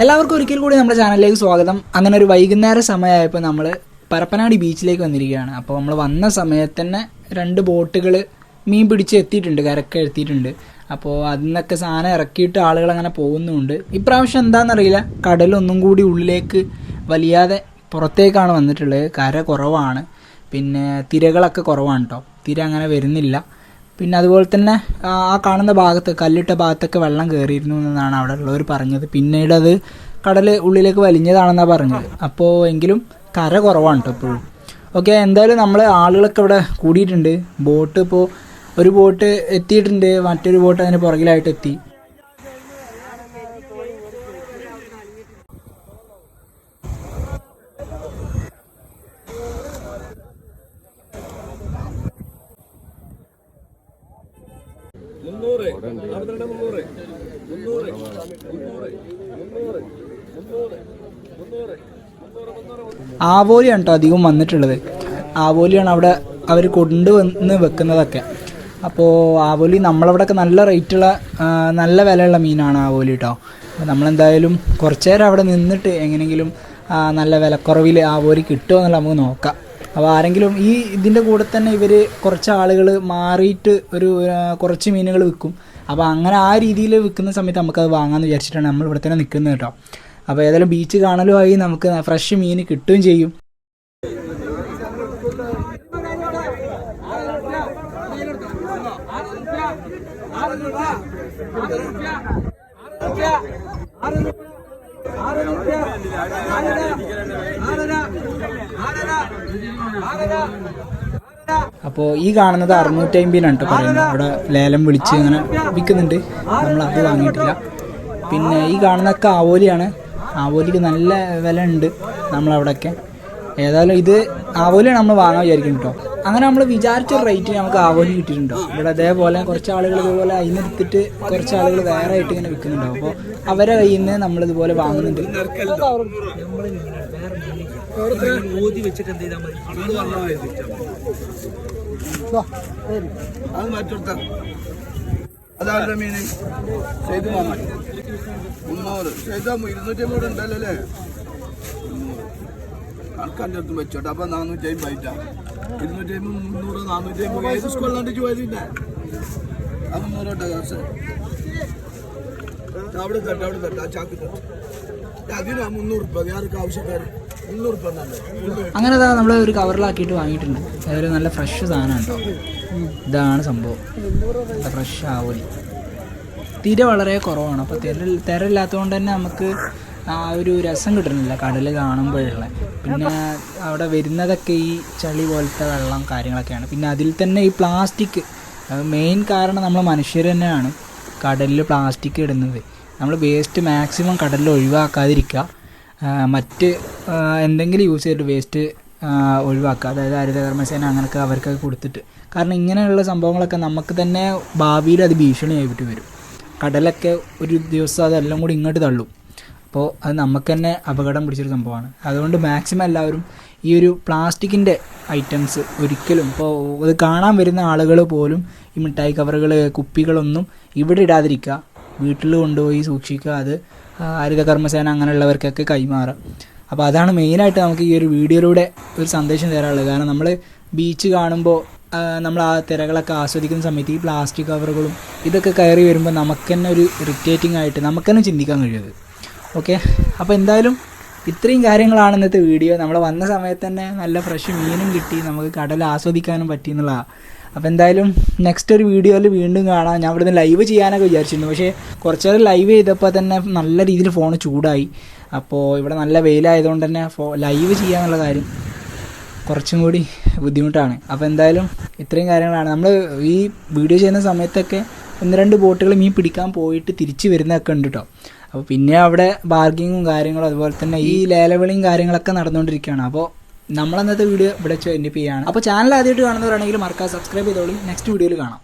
എല്ലാവർക്കും ഒരിക്കൽ കൂടി നമ്മുടെ ചാനലിലേക്ക് സ്വാഗതം. അങ്ങനെ ഒരു വൈകുന്നേര സമയമായപ്പോൾ നമ്മൾ പരപ്പനാടി ബീച്ചിലേക്ക് വന്നിരിക്കുകയാണ്. അപ്പോൾ നമ്മൾ വന്ന സമയത്ത് തന്നെ രണ്ട് ബോട്ടുകൾ മീൻ പിടിച്ച് എത്തിയിട്ടുണ്ട് കരക്ക എത്തിയിട്ടുണ്ട്. അപ്പോൾ അതിൽ സാധനം ഇറക്കിയിട്ട് ആളുകൾ അങ്ങനെ പോകുന്നുമുണ്ട് ഇപ്രാവശ്യം എന്താണെന്നറിയില്ല കടലൊന്നും കൂടി ഉള്ളിലേക്ക് വലിയാതെ പുറത്തേക്കാണ് വന്നിട്ടുള്ളത്. കര കുറവാണ്. പിന്നെ തിരകളൊക്കെ കുറവാണ് കേട്ടോ തിര അങ്ങനെ വരുന്നില്ല. പിന്നെ അതുപോലെ തന്നെ ആ കാണുന്ന ഭാഗത്ത് കല്ലിട്ട ഭാഗത്തൊക്കെ വെള്ളം കയറിയിരുന്നു എന്നാണ് അവിടെ ഉള്ളവർ പറഞ്ഞത്. പിന്നീട് അത് കടൽ ഉള്ളിലേക്ക് വലിഞ്ഞതാണെന്നാണ് പറഞ്ഞത്. അപ്പോൾ എങ്കിലും കര കുറവാണ് കേട്ടോ ഇപ്പോഴും. ഓക്കെ എന്തായാലും നമ്മൾ ആളുകളൊക്കെ ഇവിടെ കൂടിയിട്ടുണ്ട്. ബോട്ട് ഇപ്പോൾ ഒരു ബോട്ട് എത്തിയിട്ടുണ്ട്. മറ്റൊരു ബോട്ട് അതിന് പുറകിലായിട്ട് എത്തി. ആവോലിയാണ് കേട്ടോ അധികം വന്നിട്ടുള്ളത്. ആവോലിയാണ് അവിടെ അവർ കൊണ്ടുവന്ന് വെക്കുന്നതൊക്കെ. അപ്പോൾ ആവോലി നമ്മളവിടെയൊക്കെ നല്ല റേറ്റുള്ള നല്ല വിലയുള്ള മീനാണ് ആവോലി കേട്ടോ അപ്പോൾ നമ്മളെന്തായാലും കുറച്ച് നേരം അവിടെ നിന്നിട്ട് എങ്ങനെയെങ്കിലും നല്ല വിലക്കുറവിൽ ആവോലി കിട്ടുമോ എന്നുള്ള നമുക്ക് നോക്കാം. അപ്പോൾ ആരെങ്കിലും ഈ ഇതിന്റെ കൂടെ തന്നെ ഇവർ കുറച്ച് ആളുകൾ മാറിയിട്ട് ഒരു കുറച്ച് മീനുകൾ വിൽക്കും അപ്പോൾ അങ്ങനെ ആ രീതിയിൽ വിൽക്കുന്ന സമയത്ത് നമുക്കത് വാങ്ങാമെന്ന് വിചാരിച്ചിട്ടാണ് നമ്മൾ ഇവിടെ തന്നെ നിൽക്കുന്നത് കേട്ടോ അപ്പോൾ ഏതായാലും ബീച്ച് കാണലുമായി നമുക്ക് ഫ്രഷ് മീൻ കിട്ടുകയും ചെയ്യും അപ്പോൾ ഈ കാണുന്നത് അറുന്നൂറ്റി അമ്പതിനാണ് കേട്ടോ പറയുന്നത്. അവിടെ ലേലം വിളിച്ച് ഇങ്ങനെ വിൽക്കുന്നുണ്ട്. നമ്മൾ അത് വാങ്ങിയിട്ടില്ല. പിന്നെ ഈ കാണുന്നതൊക്കെ ആവോലിയാണ്. ആവോലിക്ക് നല്ല വില ഉണ്ട് നമ്മളവിടെയൊക്കെ. ഏതായാലും ഇത് ആവോലിയാണ് നമ്മൾ വാങ്ങാൻ വിചാരിക്കുന്നത് കേട്ടോ അങ്ങനെ നമ്മൾ വിചാരിച്ച റേറ്റ് നമുക്ക് ആവോലി കിട്ടിയിട്ടുണ്ടോ ഇവിടെ അതേപോലെ കുറച്ച് ആളുകൾ ഇതുപോലെ എടുത്തിട്ട് കുറച്ച് ആളുകൾ വേറെ ആയിട്ട് ഇങ്ങനെ വിൽക്കുന്നുണ്ടാവും അപ്പോൾ അവരെ കയ്യിൽ നിന്ന് നമ്മൾ ഇതുപോലെ വാങ്ങുന്നുണ്ട് അത് മറ്റൊരുത്ത അതാരുടെ മീന് ചെയ്ത് മാമ മുന്നൂറ്. ചെയ്ത ഇരുന്നൂറ്റി അമ്പത് ഉണ്ടല്ലോ അല്ലേ? കണക്കാന്റെ അടുത്ത് വെച്ചോട്ടെ? അപ്പൊ നാനൂറ്റി അമ്പത് ആയിട്ടാ ഇരുന്നൂറ്റി അമ്പത് മുന്നൂറ് നാനൂറ്റി അമ്പത് ഏത് സ്കൂളിലാണ്ട് ചോദിച്ചില്ല ആ മുന്നൂറോട്ടെ കാശ് അവിടെ തട്ടെ അവിടെ തട്ടെ. ആ ചാക്ക് തട്ടെ. അതിനാ മുന്നൂറ് രൂപ വേറെ അങ്ങനെ അതാ നമ്മൾ ഒരു കവറിലാക്കിയിട്ട് വാങ്ങിയിട്ടുണ്ട്. അതൊരു നല്ല ഫ്രഷ് സാധനമാണ് കേട്ടോ ഇതാണ് സംഭവം. ഫ്രഷ് ആവോലി. തിര വളരെ കുറവാണ്. അപ്പോൾ തിര തിരയില്ലാത്തതുകൊണ്ട് തന്നെ നമുക്ക് ആ ഒരു രസം കിട്ടുന്നില്ല കടൽ കാണുമ്പോഴുള്ള. പിന്നെ അവിടെ വരുന്നതൊക്കെ ഈ ചളി പോലത്തെ വെള്ളം കാര്യങ്ങളൊക്കെയാണ്. പിന്നെ അതിൽ തന്നെ ഈ പ്ലാസ്റ്റിക് മെയിൻ കാരണം നമ്മൾ മനുഷ്യർ തന്നെയാണ് കടലിൽ പ്ലാസ്റ്റിക് ഇടുന്നത്. നമ്മൾ വേസ്റ്റ് മാക്സിമം കടലിൽ ഒഴിവാക്കാതിരിക്കുക. മറ്റ് എന്തെങ്കിലും യൂസ് ചെയ്തിട്ട് വേസ്റ്റ് ഒഴിവാക്കുക. അതായത് ഹരിതകർമ്മസേന അങ്ങനെയൊക്കെ അവർക്കൊക്കെ കൊടുത്തിട്ട്. കാരണം ഇങ്ങനെയുള്ള സംഭവങ്ങളൊക്കെ നമുക്ക് തന്നെ ഭാവിയിൽ അത് ഭീഷണിയായിട്ട് വരും. കടലൊക്കെ ഒരു ദിവസം അതെല്ലാം കൂടി ഇങ്ങോട്ട് തള്ളും. അപ്പോൾ അത് നമുക്ക് തന്നെ അപകടം പിടിച്ചൊരു സംഭവമാണ്. അതുകൊണ്ട് മാക്സിമം എല്ലാവരും ഈ ഒരു പ്ലാസ്റ്റിക്കിന്റെ ഐറ്റംസ് ഒരിക്കലും ഇപ്പോൾ അത് കാണാൻ വരുന്ന ആളുകൾ പോലും ഈ മിഠായി കവറുകൾ കുപ്പികളൊന്നും ഇവിടെ ഇടാതിരിക്കുക. വീട്ടിൽ കൊണ്ടുപോയി സൂക്ഷിക്കുക അത് കർമ്മസേന ഹരിതകർമ്മസേന അങ്ങനെയുള്ളവർക്കൊക്കെ കൈമാറാം. അപ്പോൾ അതാണ് മെയിനായിട്ട് നമുക്ക് ഈ ഒരു വീഡിയോയിലൂടെ ഒരു സന്ദേശം തരാനുള്ളത്. കാരണം നമ്മൾ ബീച്ച് കാണുമ്പോൾ നമ്മൾ ആ തിരകളൊക്കെ ആസ്വദിക്കുന്ന സമയത്ത് ഈ പ്ലാസ്റ്റിക് കവറുകളും ഇതൊക്കെ കയറി വരുമ്പോൾ നമുക്ക് തന്നെ ഒരു ഇറിറ്റേറ്റിംഗ് ആയിട്ട് നമുക്ക് തന്നെ ചിന്തിക്കാൻ കഴിയുന്നത്. ഓക്കെ അപ്പോൾ എന്തായാലും ഇത്രയും കാര്യങ്ങളാണ് ഇന്നത്തെ വീഡിയോ നമ്മൾ വന്ന സമയത്ത് തന്നെ നല്ല ഫ്രഷ് മീനും കിട്ടി നമുക്ക് കടൽ ആസ്വദിക്കാനും പറ്റി എന്നുള്ളതാണ് അപ്പോൾ എന്തായാലും നെക്സ്റ്റ് ഒരു വീഡിയോയിൽ വീണ്ടും കാണാം. ഞാൻ ഇവിടുന്ന് ലൈവ് ചെയ്യാനൊക്കെ വിചാരിച്ചിരുന്നു. പക്ഷേ കുറച്ച് നേരം ലൈവ് ചെയ്തപ്പോൾ തന്നെ നല്ല രീതിയിൽ ഫോൺ ചൂടായി. അപ്പോൾ ഇവിടെ നല്ല വെയിലായതുകൊണ്ട് തന്നെ ഫോ ലൈവ് ചെയ്യാന്നുള്ള കാര്യം കുറച്ചും കൂടി ബുദ്ധിമുട്ടാണ്. അപ്പോൾ എന്തായാലും ഇത്രയും കാര്യങ്ങളാണ്. നമ്മൾ ഈ വീഡിയോ ചെയ്യുന്ന സമയത്തൊക്കെ ഒന്ന് രണ്ട് ബോട്ടുകൾ മീൻ പിടിക്കാൻ പോയിട്ട് തിരിച്ച് വരുന്നതൊക്കെ ഉണ്ട് കേട്ടോ അപ്പോൾ പിന്നെ അവിടെ ബാർഗിങ്ങും കാര്യങ്ങളും അതുപോലെ തന്നെ ഈ ലേലവിളിയും കാര്യങ്ങളൊക്കെ നടന്നുകൊണ്ടിരിക്കുകയാണ്. അപ്പോൾ നമ്മളന്നത്തെ വീഡിയോ ഇവിടെ വെച്ച് എന്റെ പി ആണ് അപ്പോൾ ചാനൽ ആദ്യമായിട്ട് കാണുന്നവരാണെങ്കിൽ മറക്കാതെ സബ്സ്ക്രൈബ് ചെയ്തോളി. നെക്സ്റ്റ് വീഡിയോയിൽ കാണാം.